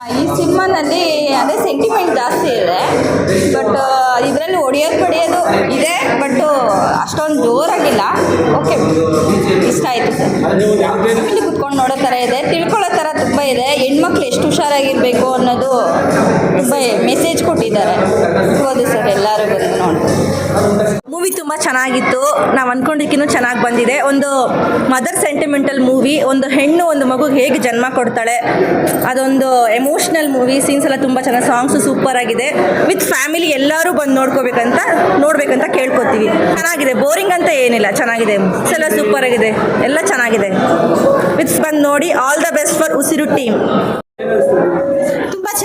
ಈ ಸಿನಿಮಾನಲ್ಲಿ ಅದೇ ಸೆಂಟಿಮೆಂಟ್ ಜಾಸ್ತಿ ಇದೆ. ಬಟ್ ಇದರಲ್ಲಿ ಹೊಡಿಯೋದು ಬಡಿಯೋದು ಇದೆ ಬಟ್ ಅಷ್ಟೊಂದು ಜೋರಾಗಿಲ್ಲ. ಓಕೆ ಇಷ್ಟ ಆಯಿತು ಸರ್. ಕುತ್ಕೊಂಡು ನೋಡೋ ಥರ ಇದೆ, ತಿಳ್ಕೊಳ್ಳೋ ಥರ ತುಂಬ ಇದೆ. ಹೆಣ್ಮಕ್ಳು ಎಷ್ಟು ಹುಷಾರಾಗಿರಬೇಕು ಅನ್ನೋದು ತುಂಬ ಮೂವಿ ತುಂಬ ಚೆನ್ನಾಗಿತ್ತು. ನಾವು ಅಂದ್ಕೊಂಡಿದ್ದಕ್ಕಿಂತ ಚೆನ್ನಾಗಿ ಬಂದಿದೆ. ಒಂದು ಮದರ್ ಸೆಂಟಿಮೆಂಟಲ್ ಮೂವಿ ಒಂದು ಹೆಣ್ಣು, ಒಂದು ಮಗು ಹೇಗೆ ಜನ್ಮ ಕೊಡ್ತಾಳೆ, ಅದೊಂದು ಎಮೋಷ್ನಲ್ ಮೂವಿ ಸೀನ್ಸ್ ಎಲ್ಲ ತುಂಬ ಚೆನ್ನಾಗಿ ಸಾಂಗ್ಸು ಸೂಪರ್ ಆಗಿದೆ. ವಿತ್ ಫ್ಯಾಮಿಲಿ ಎಲ್ಲರೂ ಬಂದು ನೋಡ್ಕೋಬೇಕಂತ, ನೋಡ್ಬೇಕಂತ ಕೇಳ್ಕೊತೀವಿ. ಚೆನ್ನಾಗಿದೆ. ಬೋರಿಂಗ್ ಅಂತ ಏನಿಲ್ಲ. ಚೆನ್ನಾಗಿದೆ. ಎಲ್ಲ ಸೂಪರ್ ಆಗಿದೆ. ಎಲ್ಲ ಚೆನ್ನಾಗಿದೆ. ವಿತ್ ಬಂದು ನೋಡಿ. All the best for Usiru team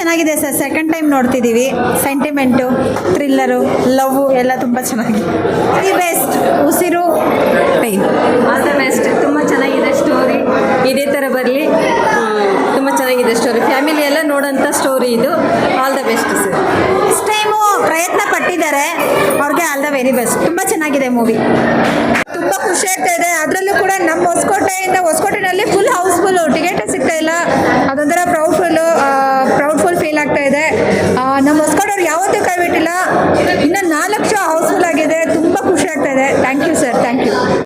ಚೆನ್ನಾಗಿದೆ ಸರ್. ಸೆಕೆಂಡ್ ಟೈಮ್ ನೋಡ್ತಿದ್ದೀವಿ ಸೆಂಟಿಮೆಂಟು ಥ್ರಿಲ್ಲರು ಲವ್ ಎಲ್ಲ ತುಂಬ ಚೆನ್ನಾಗಿದೆ. ದಿ ಬೆಸ್ಟ್ ಉಸಿರು ಪೈನ್ ಆಲ್ ದ ಬೆಸ್ಟ್ ತುಂಬ ಚೆನ್ನಾಗಿದೆ ಸ್ಟೋರಿ ಇದೇ ಥರ ಬರಲಿ. ತುಂಬ ಚೆನ್ನಾಗಿದೆ ಸ್ಟೋರಿ ಫ್ಯಾಮಿಲಿ ಎಲ್ಲ ನೋಡೋಂಥ ಸ್ಟೋರಿ ಇದು. All the best sir next time ಪ್ರಯತ್ನ ಪಟ್ಟಿದ್ದಾರೆ. ಅವ್ರಿಗೆ ಆಲ್ ದ ವೆರಿ ಬೆಸ್ಟ್ ತುಂಬ ಚೆನ್ನಾಗಿದೆ ಮೂವಿ ತುಂಬ ಖುಷಿ ಆಗ್ತಾ ಇದೆ. ಅದರಲ್ಲೂ ಕೂಡ ನಮ್ಮ ಹೊಸಕೋಟೆಯಿಂದ ಹೊಸಕೋಟೆನಲ್ಲಿ full house full ticket feel ಆಗ್ತಾ ಇದೆ ನಮ್ಮ ಹೊಸ್ಕೊಂಡವ್ರು ಯಾವತ್ತೂ ಕೈ